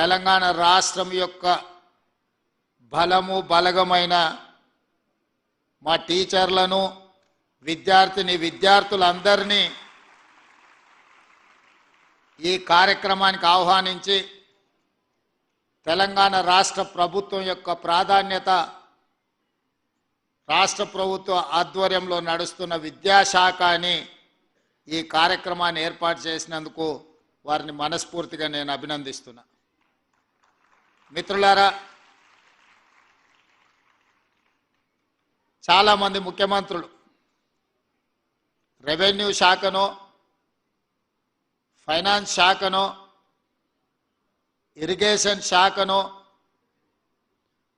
తెలంగాణ రాష్ట్రం యొక్క బలము బలగమైన మా టీచర్లను విద్యార్థిని విద్యార్థులందరినీ ఈ కార్యక్రమానికి ఆహ్వానించి తెలంగాణ రాష్ట్ర ప్రభుత్వం యొక్క ప్రాధాన్యత రాష్ట్ర ప్రభుత్వ ఆధ్వర్యంలో నడుస్తున్న విద్యాశాఖ అని ఈ కార్యక్రమాన్ని ఏర్పాటు చేసినందుకు వారిని మనస్ఫూర్తిగా నేను అభినందిస్తున్నా. మిత్రులారా చాలామంది ముఖ్యమంత్రులు రెవెన్యూ శాఖను ఫైనాన్స్ శాఖను ఇరిగేషన్ శాఖను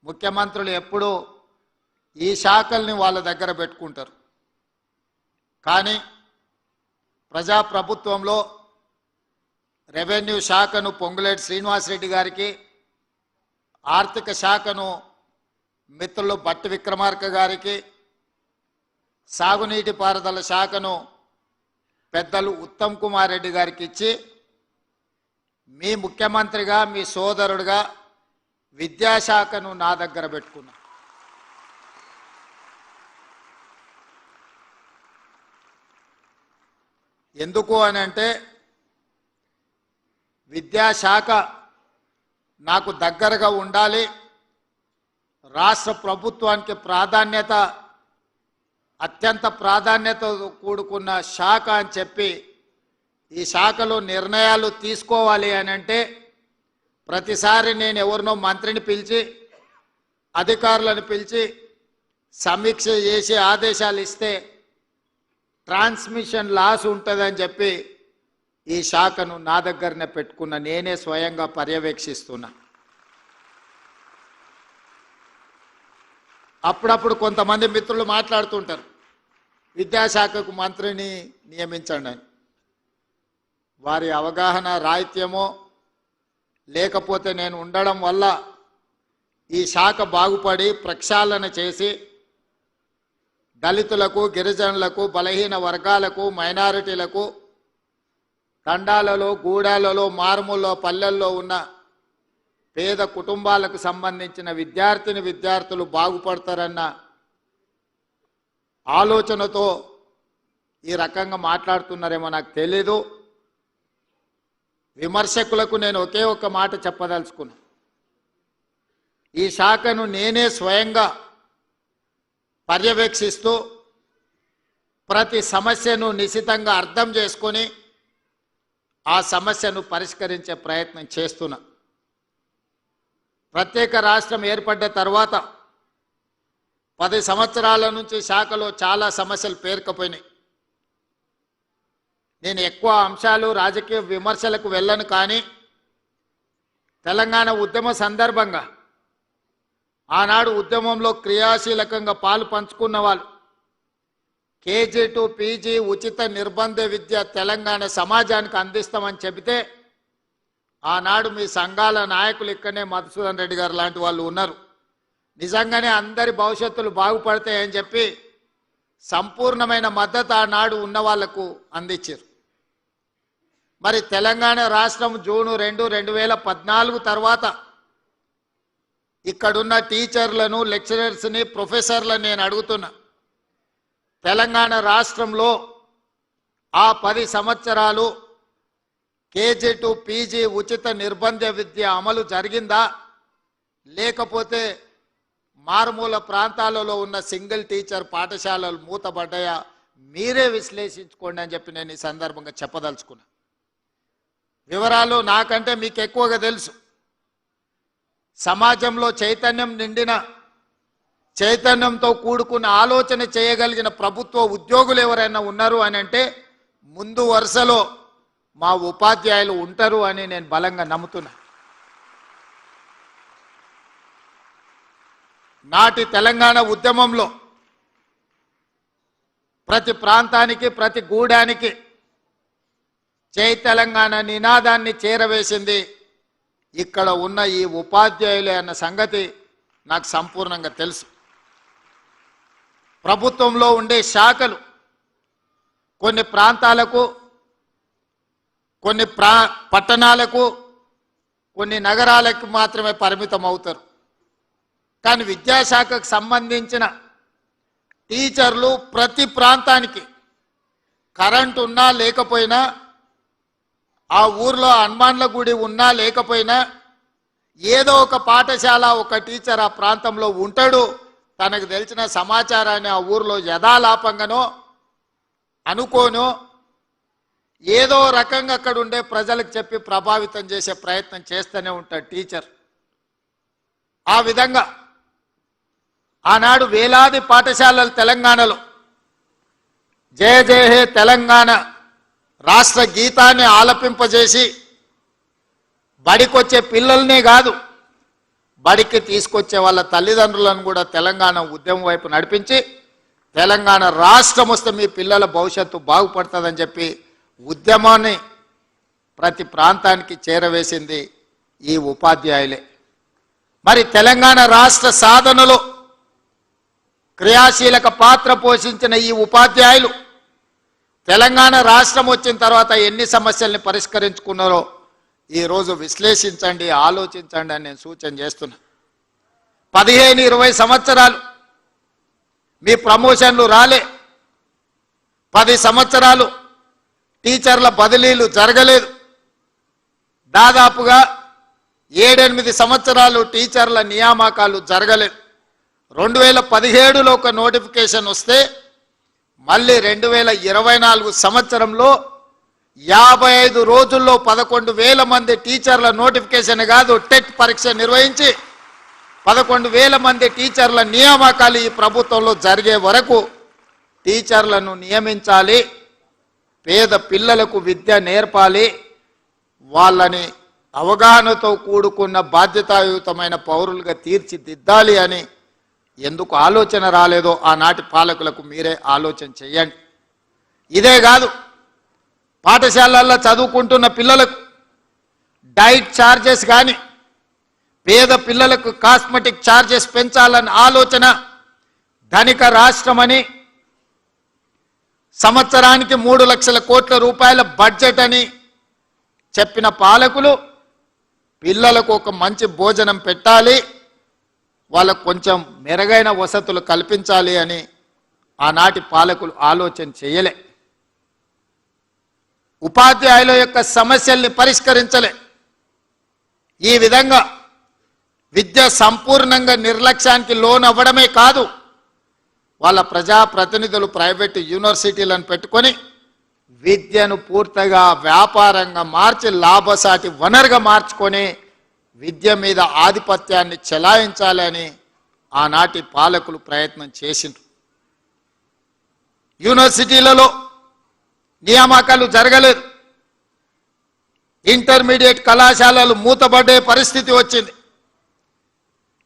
ముఖ్యమంత్రులు ఎప్పుడూ ఈ శాఖల్ని వాళ్ళ దగ్గర పెట్టుకుంటారు. కానీ ప్రజాప్రభుత్వంలో రెవెన్యూ శాఖను పొంగులేటి శ్రీనివాసరెడ్డి గారికి ఆర్థిక శాఖను మిత్రులు భట్టి విక్రమార్క గారికి సాగునీటి పారుదల శాఖను పెద్దలు ఉత్తమ్ కుమార్ రెడ్డి గారికి ఇచ్చి మీ ముఖ్యమంత్రిగా మీ సోదరుడుగా విద్యాశాఖను నా దగ్గర పెట్టుకున్నా. ఎందుకు అని అంటే విద్యాశాఖ నాకు దగ్గరగా ఉండాలి. రాష్ట్ర ప్రభుత్వానికి ప్రాధాన్యత అత్యంత ప్రాధాన్యత కూడుకున్న శాఖ అని చెప్పి ఈ శాఖలో నిర్ణయాలు తీసుకోవాలి అని అంటే ప్రతిసారి నేను ఎవరినో మంత్రిని పిలిచి అధికారులను పిలిచి సమీక్ష చేసి ఆదేశాలు ఇస్తే ట్రాన్స్మిషన్ లాస్ ఉంటుందని చెప్పి ఈ శాఖను నా దగ్గరనే పెట్టుకున్న నేనే స్వయంగా పర్యవేక్షిస్తున్నా. అప్పుడప్పుడు కొంతమంది మిత్రులు మాట్లాడుతుంటారు. విద్యాశాఖకు మంత్రిని నియమించండి అని. వారి అవగాహన రాహిత్యమో లేకపోతే నేను ఉండడం వల్ల ఈ శాఖ బాగుపడి ప్రక్షాళన చేసి దళితులకు గిరిజనులకు బలహీన వర్గాలకు మైనారిటీలకు తండాలలో గూడాలలో మారుమూలలో పల్లెల్లో ఉన్న పేద కుటుంబాలకు సంబంధించిన విద్యార్థిని విద్యార్థులు బాగుపడతారన్న ఆలోచనతో ఈ రకంగా మాట్లాడుతున్నారేమో నాకు తెలీదు. విమర్శకులకు నేను ఒకే ఒక్క మాట చెప్పదలుచుకున్నా. ఈ శాఖను నేనే స్వయంగా పర్యవేక్షిస్తూ ప్రతి సమస్యను నిశితంగా అర్థం చేసుకొని ఆ సమస్యను పరిష్కరించే ప్రయత్నం చేస్తున్నా. ప్రత్యేక రాష్ట్రం ఏర్పడ్డ తర్వాత పది సంవత్సరాల నుంచి శాఖలో చాలా సమస్యలు పేర్కపోయినాయి. నేను ఎక్కువ అంశాలు రాజకీయ విమర్శలకు వెళ్ళను కానీ తెలంగాణ ఉద్యమ సందర్భంగా ఆనాడు ఉద్యమంలో క్రియాశీలకంగా పాలు పంచుకున్న వాళ్ళు కేజీ టు పీజీ ఉచిత నిర్బంధ విద్య తెలంగాణ సమాజానికి అందిస్తామని చెబితే ఆనాడు మీ సంఘాల నాయకులు ఇక్కడనే మధుసూదన్ రెడ్డి గారు లాంటి వాళ్ళు ఉన్నారు. నిజంగానే అందరి భవిష్యత్తులు బాగుపడతాయని చెప్పి సంపూర్ణమైన మద్దతు ఆనాడు ఉన్న వాళ్ళకు అందించారు. మరి తెలంగాణ రాష్ట్రం జూను రెండు రెండు వేల పద్నాలుగు తర్వాత ఇక్కడున్న టీచర్లను లెక్చరర్స్ని ప్రొఫెసర్లను నేను అడుగుతున్నా. తెలంగాణ రాష్ట్రంలో ఆ పది సంవత్సరాలు కేజీ టు పీజీ ఉచిత నిర్బంధ విద్య అమలు జరిగిందా? లేకపోతే మారుమూల ప్రాంతాలలో ఉన్న సింగిల్ టీచర్ పాఠశాలలు మూతబడ్డాయా మీరే విశ్లేషించుకోండి అని చెప్పి నేను ఈ సందర్భంగా చెప్పదలుచుకున్నా. వివరాలు నాకంటే మీకు ఎక్కువగా తెలుసు. సమాజంలో చైతన్యం నిండిన చైతన్యంతో కూడుకున్న ఆలోచన చేయగలిగిన ప్రభుత్వ ఉద్యోగులు ఎవరైనా ఉన్నారు అని అంటే ముందు వరుసలో మా ఉపాధ్యాయులు ఉంటారు అని నేను బలంగా నమ్ముతున్నా. నాటి తెలంగాణ ఉద్యమంలో ప్రతి ప్రాంతానికి ప్రతి గూడానికి జై తెలంగాణ నినాదాన్ని చేరవేసింది ఇక్కడ ఉన్న ఈ ఉపాధ్యాయులే అన్న సంగతి నాకు సంపూర్ణంగా తెలుసు. ప్రభుత్వంలో ఉండే శాఖలు కొన్ని ప్రాంతాలకు కొన్ని ప్రా పట్టణాలకు కొన్ని నగరాలకు మాత్రమే పరిమితం అవుతారు కానీ విద్యాశాఖకు సంబంధించిన టీచర్లు ప్రతి ప్రాంతానికి కరెంట్ ఉన్నా లేకపోయినా ఆ ఊర్లో హనుమాన్ల గుడి ఉన్నా లేకపోయినా ఏదో ఒక పాఠశాల ఒక టీచర్ ఆ ప్రాంతంలో ఉంటాడు. తనకు తెలిసిన సమాచారాన్ని ఆ ఊర్లో యథాలాపంగానో అనుకోనో ఏదో రకంగా అక్కడ ఉండే ప్రజలకు చెప్పి ప్రభావితం చేసే ప్రయత్నం చేస్తూనే ఉంటాడు టీచర్. ఆ విధంగా ఆనాడు వేలాది పాఠశాలలు తెలంగాణలో జయ జయ హే తెలంగాణ రాష్ట్ర గీతాన్ని ఆలపింపజేసి బడికొచ్చే పిల్లల్నే కాదు బడికి తీసుకొచ్చే వాళ్ళ తల్లిదండ్రులను కూడా తెలంగాణ ఉద్యమం వైపు నడిపించి తెలంగాణ రాష్ట్రం వస్తే మీ పిల్లల భవిష్యత్తు బాగుపడుతుందని చెప్పి ఉద్యమాన్ని ప్రతి ప్రాంతానికి చేరవేసింది ఈ ఉపాధ్యాయులే. మరి తెలంగాణ రాష్ట్ర సాధనలో క్రియాశీలక పాత్ర పోషించిన ఈ ఉపాధ్యాయులు తెలంగాణ రాష్ట్రం వచ్చిన తర్వాత ఎన్ని సమస్యల్ని పరిష్కరించుకున్నారో ఈరోజు విశ్లేషించండి ఆలోచించండి అని నేను సూచన చేస్తున్నా. పదిహేను ఇరవై సంవత్సరాలు మీ ప్రమోషన్లు రాలే. పది సంవత్సరాలు టీచర్ల బదిలీలు జరగలేదు. దాదాపుగా ఏడెనిమిది సంవత్సరాలు టీచర్ల నియామకాలు జరగలేదు. రెండు వేల పదిహేడులో ఒక నోటిఫికేషన్ వస్తే మళ్ళీ రెండు వేల ఇరవై నాలుగు సంవత్సరంలో యాభై ఐదు రోజుల్లో పదకొండు వేల మంది టీచర్ల నోటిఫికేషన్ కాదు టెట్ పరీక్ష నిర్వహించి పదకొండు వేల మంది టీచర్ల నియామకాలు ఈ ప్రభుత్వంలో జరిగే వరకు టీచర్లను నియమించాలి పేద పిల్లలకు విద్య నేర్పాలి వాళ్ళని అవగాహనతో కూడుకున్న బాధ్యతాయుతమైన పౌరులుగా తీర్చిదిద్దాలి అని ఎందుకు ఆలోచన రాలేదో ఆనాటి పాలకులకు మీరే ఆలోచన చేయండి. ఇదే కాదు పాఠశాలల్లో చదువుకుంటున్న పిల్లలకు డైట్ ఛార్జెస్ కానీ పేద పిల్లలకు కాస్మెటిక్ ఛార్జెస్ పెంచాలన్న ఆలోచన ధనిక రాష్ట్రమని సంవత్సరానికి మూడు లక్షల కోట్ల రూపాయల బడ్జెట్ అని చెప్పిన పాలకులు పిల్లలకు ఒక మంచి భోజనం పెట్టాలి వాళ్ళకు కొంచెం మెరుగైన వసతులు కల్పించాలి అని ఆనాటి పాలకులు ఆలోచన చేయలే. ఉపాధ్యాయుల యొక్క సమస్యల్ని పరిష్కరించలే. ఈ విధంగా విద్య సంపూర్ణంగా నిర్లక్ష్యానికి లోన్ అవ్వడమే కాదు వాళ్ళ ప్రజాప్రతినిధులు ప్రైవేట్ యూనివర్సిటీలను పెట్టుకొని విద్యను పూర్తిగా వ్యాపారంగా మార్చి లాభసాటి వనరుగా మార్చుకొని విద్య మీద ఆధిపత్యాన్ని చెలాయించాలని ఆనాటి పాలకులు ప్రయత్నం చేసిండ్రు. యూనివర్సిటీలలో నియామకాలు జరగలేదు. ఇంటర్మీడియట్ కళాశాలలు మూతబడే పరిస్థితి వచ్చింది.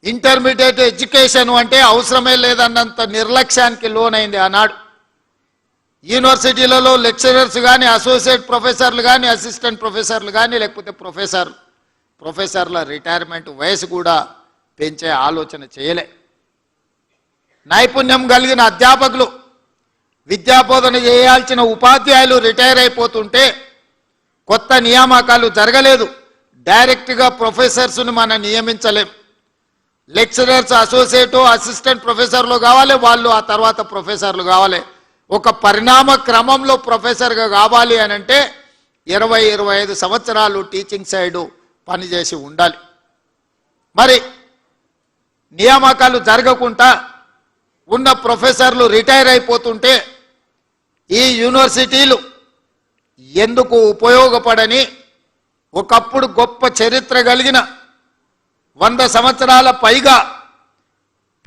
ఇంటర్మీడియట్ ఎడ్యుకేషన్ అంటే అవసరమే లేదన్నంత నిర్లక్ష్యానికి లోనైంది ఆనాడు. యూనివర్సిటీలలో లెక్చరర్స్ కానీ అసోసియేట్ ప్రొఫెసర్లు కానీ అసిస్టెంట్ ప్రొఫెసర్లు కానీ లేకపోతే ప్రొఫెసర్ ప్రొఫెసర్ల రిటైర్మెంట్ వయసు కూడా పెంచే ఆలోచన చేయలే. నైపుణ్యం కలిగిన అధ్యాపకులు విద్యాబోధన చేయాల్సిన ఉపాధ్యాయులు రిటైర్ అయిపోతుంటే కొత్త నియామకాలు జరగలేదు. డైరెక్ట్గా ప్రొఫెసర్స్ను మనం నియమించలేం. లెక్చరర్స్ అసోసియేట్ అసిస్టెంట్ ప్రొఫెసర్లు కావాలి వాళ్ళు ఆ తర్వాత ప్రొఫెసర్లు కావాలి. ఒక పరిణామ క్రమంలో ప్రొఫెసర్గా కావాలి అని అంటే ఇరవై ఇరవై ఐదు సంవత్సరాలు టీచింగ్ సైడు పనిచేసి ఉండాలి. మరి నియామకాలు జరగకుండా ఉన్న ప్రొఫెసర్లు రిటైర్ అయిపోతుంటే ఈ యూనివర్సిటీలు ఎందుకు ఉపయోగపడని ఒకప్పుడు గొప్ప చరిత్ర కలిగిన వంద సంవత్సరాల పైగా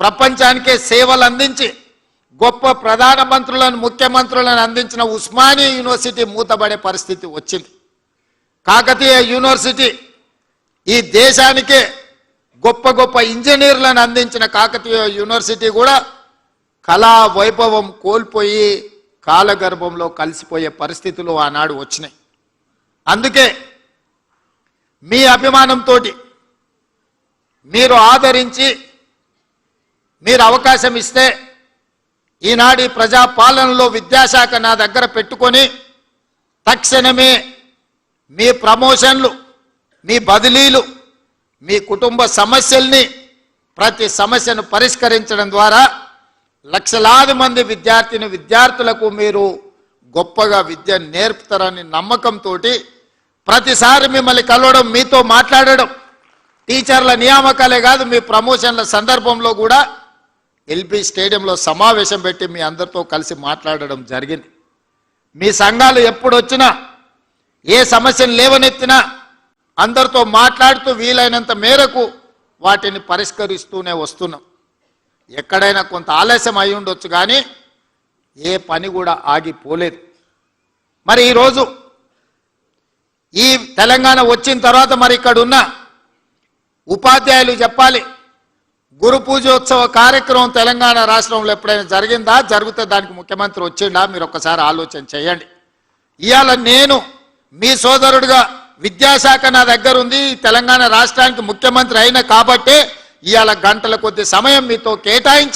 ప్రపంచానికే సేవలు అందించి గొప్ప ప్రధానమంత్రులను ముఖ్యమంత్రులను అందించిన ఉస్మానియా యూనివర్సిటీ మూతబడే పరిస్థితి వచ్చింది. కాకతీయ యూనివర్సిటీ ఈ దేశానికే గొప్ప గొప్ప ఇంజనీర్లను అందించిన కాకతీయ యూనివర్సిటీ కూడా కళా వైభవం కోల్పోయి కాలగర్భంలో కలిసిపోయే పరిస్థితులు ఆనాడు వచ్చినాయి. అందుకే మీ అభిమానంతో మీరు ఆదరించి మీరు అవకాశం ఇస్తే ఈనాడు ప్రజాపాలనలో విద్యాశాఖ నా దగ్గర పెట్టుకొని తక్షణమే మీ ప్రమోషన్లు మీ బదిలీలు మీ కుటుంబ సమస్యల్ని ప్రతి సమస్యను పరిష్కరించడం ద్వారా లక్షలాది మంది విద్యార్థిని విద్యార్థులకు మీరు గొప్పగా విద్య నేర్పుతారని నమ్మకంతో ప్రతిసారి మిమ్మల్ని కలవడం మీతో మాట్లాడడం టీచర్ల నియామకాలే కాదు మీ ప్రమోషన్ల సందర్భంలో కూడా ఎల్బీ స్టేడియంలో సమావేశం పెట్టి మీ అందరితో కలిసి మాట్లాడడం జరిగింది. మీ సంఘాలు ఎప్పుడు వచ్చినా ఏ సమస్యను లేవనెత్తినా అందరితో మాట్లాడుతూ వీలైనంత మేరకు వాటిని పరిష్కరిస్తూనే వస్తున్నాం. ఎక్కడైనా కొంత ఆలస్యం అయి ఉండొచ్చు కానీ ఏ పని కూడా ఆగిపోలేదు. మరి ఈరోజు ఈ తెలంగాణ వచ్చిన తర్వాత మరి ఇక్కడ ఉన్న ఉపాధ్యాయులు చెప్పాలి గురు పూజోత్సవ కార్యక్రమం తెలంగాణ రాష్ట్రంలో ఎప్పుడైనా జరిగిందా? జరిగితే దానికి ముఖ్యమంత్రి వచ్చిండా? మీరు ఒక్కసారి ఆలోచన చేయండి. ఇవాళ నేను మీ సోదరుడిగా విద్యాశాఖ నా దగ్గర ఉంది ఈ తెలంగాణ రాష్ట్రానికి ముఖ్యమంత్రి అయిన కాబట్టి ఇవాళ గంటల కొద్ది సమయం మీతో కేటాయించి